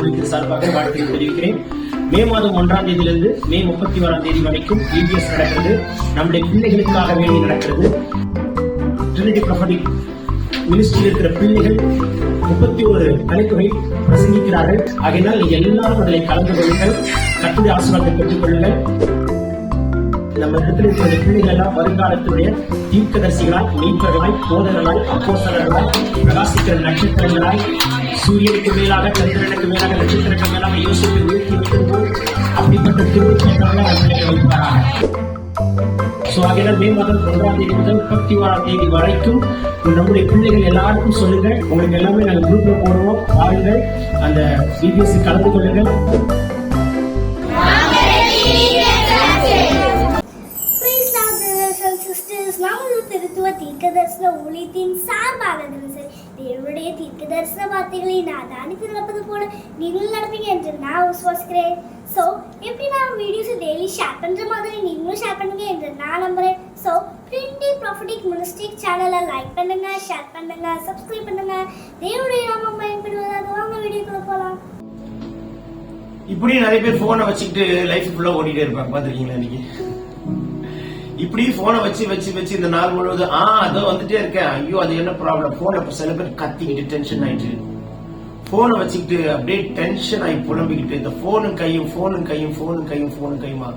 திருத்தரசன சார்பாக வாழ்த்துக்கள் தெரிவிக்கிறேன். மே மாதம் ஒன்றாம் தேதியிலிருந்து மே முப்பத்தி ஓராம் தேதி வரைக்கும் இபிஎஸ் நடக்கிறது. நம்முடைய பிள்ளைகளுக்காக வேண்டி நடக்கிறது. ட்ரினிட்டி ப்ரொஃபட்டிக் மினிஸ்ட்ரியில் இருக்கிற பிள்ளைகள் முப்பத்தி ஒரு தலைப்புகளை பிரசங்கிக்கிறார்கள். ஆகையினால் நீங்கள் எல்லாரும் அதில் கலந்து கொள்ளுங்கள். கட்டுரை ஆசீர்வாதத்தை பெற்றுக் கொள்ளுங்கள். நம்ம இடத்துல இருக்கிற பிள்ளைகள் எல்லாம் வருங்காலத்தினுடைய தீர்க்கதரிசிகளாய் மீட்பர்களாய் போதகர்களாய் அப்போஸ்தலர்களாய் பிரகாசிக்கிற நட்சத்திரங்களாய் சூரியனுக்கு மேலாக சந்திரனுக்கு மேலாக நட்சத்திரக்கு மேலாக யோசித்து உயர்த்தி வைக்கும் போது அப்படிப்பட்ட திருவிழாக்களை நம்மளுக்கு வைப்பாராக ஸோ ஆகையால் மே மாதம் ஒன்றாம் தேதி முதல் முப்பத்தி ஓராம் தேதி வரைக்கும் நம்முடைய பிள்ளைகள் எல்லாருக்கும் சொல்லுங்கள். உங்களுக்கு எல்லாமே நாங்கள் குரூப்ல போடுவோம். வாருங்கள் அந்த பிபிஎஸ்சி கலந்து கொள்ளுங்கள். தீர்க்க தரிசன வார்த்தைகளை நான் தானித்து நடப்பது போல நீங்களும் நடப்பீங்க என்று நான் விசுவாசிக்கிறேன். ஸோ எப்படி நான் வீடியோஸ் டெய்லி ஷேர் பண்ணுற மாதிரி நீங்களும் ஷேர் பண்ணுங்க என்று நான் நம்புகிறேன் ஸோ பிரிண்டி ப்ராஃபிட்டிக் மினிஸ்டிக் சேனலை லைக் பண்ணுங்க ஷேர் பண்ணுங்க சப்ஸ்கிரைப் பண்ணுங்க. தேவனுடைய நாமம் பயன்படுவதாக வாங்க வீடியோக்குள்ள போகலாம் இப்படி நிறைய பேர் போனை வச்சுக்கிட்டு லைஃப் ஃபுல்லாக ஓடிட்டே இருப்பாங்க. பார்த்துருக்கீங்களா இன்னைக்கு? இப்படி போனை வச்சு வச்சு வச்சு இந்த நாள் முழுவதும் ஆ அதோ வந்துட்டே இருக்கேன். ஐயோ அது என்ன ப்ராப்ளம் போன சில பேர் கத்திக்கிட்டு டென்ஷன் ஆயிட்டு. போனை வச்சுக்கிட்டு அப்படியே டென்ஷன் ஆகி புலம்பிக்கிட்டு இந்த போனும் கையும் போனும் கையும் போனும் கையும் போனும் கையுமா?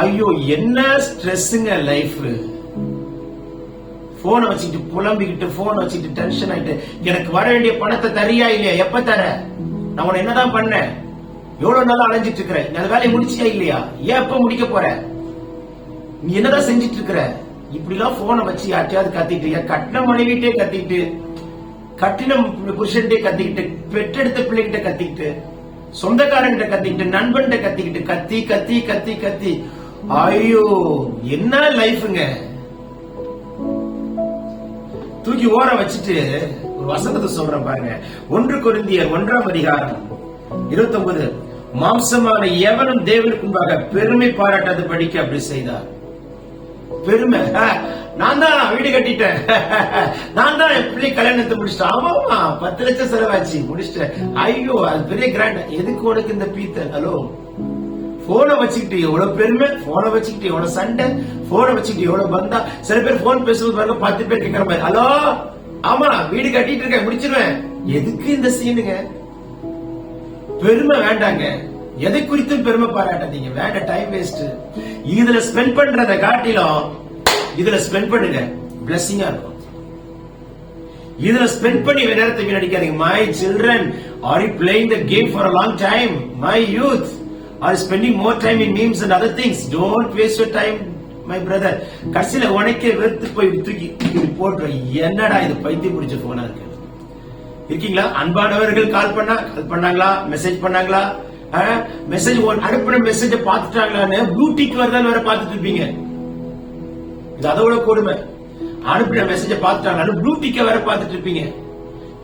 ஐயோ என்ன ஸ்ட்ரெஸ்ஸுங்க லைஃப் போனை வச்சுக்கிட்டு புலம்பிக்கிட்டு போன் வச்சுக்கிட்டு டென்ஷன் ஆயிட்டு எனக்கு வர வேண்டிய பணத்தை தரியா இல்லையா? எப்ப தர? நான் உன என்னதான் பண்ணேன்? எவ்வளவு நாளா அலைஞ்சிட்டு இருக்கிறேன்? அந்த வேலையை முடிச்சியா இல்லையா? ஏன் எப்ப முடிக்க போறேன் நீ என்னதான் செஞ்சிட்டு இருக்கிற இப்படி எல்லாம் போனை வச்சு யார்ட்டையாவது கத்திட்டு என் கட்டின மனைவிட்டே கத்திட்டு கட்டின புருஷன்டே கத்திக்கிட்டு பெற்றெடுத்த பிள்ளைகிட்ட கத்திக்கிட்டு சொந்தக்காரங்கிட்ட கத்திக்கிட்டு நண்பன்கிட்ட கத்திக்கிட்டு கத்தி கத்தி கத்தி கத்தி. ஐயோ என்ன லைஃப்ங்க? தூக்கி ஓர வச்சுட்டு ஒரு வசனத்தை சொல்றேன் பாருங்க. ஒன்று கொரிந்தியர் ஒன்றாம் அதிகாரம் இருபத்தொன்பது. மாம்சமான எவனும் தேவனுக்கு முன்பாக பெருமை பாராட்டாத படிக்க அப்படி செய்தார். பெருமை. நான் தான் வீடு கட்டிட்டேன். நான் தான் என் பிள்ளை கல்யாணத்தை முடிச்சிட்டேன். ஆமாமா பத்து லட்சம் செலவாச்சு முடிச்சிட்டேன். ஐயோ அது பெரிய கிராண்ட் எதுக்கு உனக்கு இந்த பீத்த? ஹலோ போனை வச்சுக்கிட்டு எவ்வளவு பெருமை? போனை வச்சுக்கிட்டு எவ்வளவு சண்டை? போனை வச்சுக்கிட்டு எவ்வளவு பந்தா? சில பேர் போன் பேசுறது பாருங்க பத்து பேர் கேட்கிற மாதிரி. ஹலோ ஆமா வீடு கட்டிட்டு இருக்கேன் முடிச்சிருவேன். எதுக்கு இந்த சீனுங்க பெருமை வேண்டாங்க. எதை குறித்தும் பெருமை பாராட்டாதீங்க. வேண்ட டைம் வேஸ்ட் இதுல ஸ்பெண்ட் பண்றத காட்டிலும் இதுல ஸ்பெண்ட் பண்ணுங்க. பிளஸிங்கா இருக்கும். இதுல ஸ்பெண்ட் பண்ணி நேரத்தை வீணடிக்காதீங்க. My children are you playing the game for a long time my youth are spending more time in memes and other things don't waste your time my brother கடைசியில உனக்கே வெறுத்து போய் தூக்கி இப்படி போட்டு என்னடா இது பைத்தியம் பிடிச்ச போனா இருக்கு? இருக்கீங்களா? அன்பானவர்கள் கால் பண்ணா கால் பண்ணாங்களா? மெசேஜ் பண்ணாங்களா? மெசேஜ் அனுப்பின மெசேஜ பாத்துட்டாங்களான்னு ப்ளூடிக் வருதான்னு வேற பாத்துட்டு இருப்பீங்க. இது அதோட கொடுமை. அனுப்பின மெசேஜ பாத்துட்டாங்களான்னு ப்ளூடிக்க வேற பாத்துட்டு இருப்பீங்க.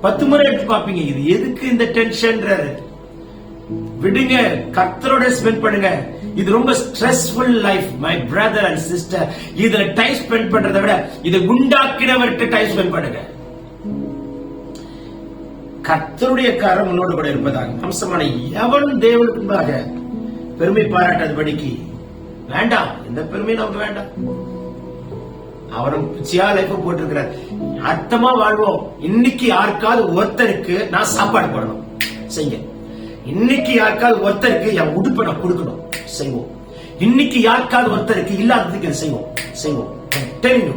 பத்து முறை எடுத்து பாப்பீங்க இது எதுக்கு இந்த டென்ஷன்றாரு விடுங்க. கர்த்தரோட ஸ்பெண்ட் பண்ணுங்க. இது ரொம்ப stressful life my brother and sister இதுல டைம் ஸ்பெண்ட் பண்றதை விட இதை குண்டாக்கினவர்கிட்ட டைம் ஸ்பெண்ட் பண்ணுங்க. கத்தருடைய கரம் உன்னோடு கூட இருப்பதாக. அம்சமான எவனும் தேவனுக்கு முன்பாக பெருமை பாராட்டாதபடிக்கு வேண்டாம். இந்த பெருமை நமக்கு வேண்டாம். அவரும் பிச்சியா லைஃப் போட்டிருக்கிறார். அர்த்தமா வாழ்வோம். இன்னைக்கு யாருக்காவது ஒருத்தருக்கு நான் சாப்பாடு போடணும். செய்ய இன்னைக்கு யாருக்காவது ஒருத்தருக்கு என் உடுப்பை நான் கொடுக்கணும். செய்வோம். இன்னைக்கு யாருக்காவது ஒருத்தருக்கு இல்லாததுக்கு செய்வோம். செய்வோம். Telling you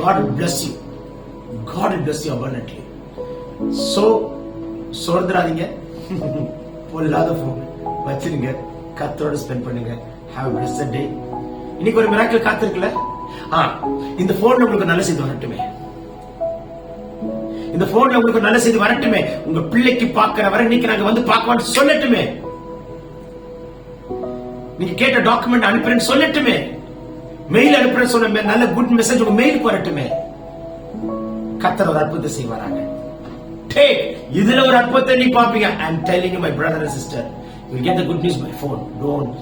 God bless you. God will bless you abundantly. So சோர்ந்துடாதீங்க பொல்லாத போன் வச்சிருங்க. கத்தரோட ஸ்பெண்ட் பண்ணுங்க. ஹாவ் பிளஸ்ட் டே இன்னைக்கு ஒரு மிராக்கள் காத்திருக்குல்ல ஆ இந்த ஃபோன்ல உங்களுக்கு நல்ல செய்தி வரட்டுமே. இந்த போன்ல உங்களுக்கு நல்ல செய்தி வரட்டுமே. உங்க பிள்ளைக்கு பாக்குற வரை இன்னைக்கு நாங்க வந்து பார்க்கவான்னு சொல்லட்டுமே. நீங்க கேட்ட டாக்குமெண்ட் அனுப்புறேன்னு சொல்லட்டுமே. மெயில் அனுப்புறேன்னு சொன்ன நல்ல குட் மெசேஜ் உங்க மெயிலுக்கு வரட்டுமே. கத்தர் ஒரு அற்புதத்தை செய்வாராங்க டேக் இதுல ஒரு அற்புதத்தை நீ பாப்பீங்க I am telling my brother and sister you get the good news by phone don't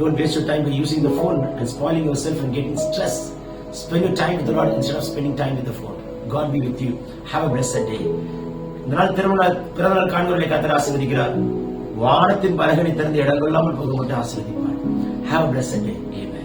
don't waste your time by using the phone and spoiling yourself and getting stress spend your time with Lord instead of spending time with phone God be with you have a bless day இந்த நாள் திருமண பிறந்தநாள் காண்பவர்களை கத்தர் ஆசீர்வதிக்கிறார் வானத்தின் பலகனை திறந்து இடங்கொள்ளாமல் போக மட்டும் ஆசீர்வதிப்பார் ஹாவ் பிளஸ் டே ஏமே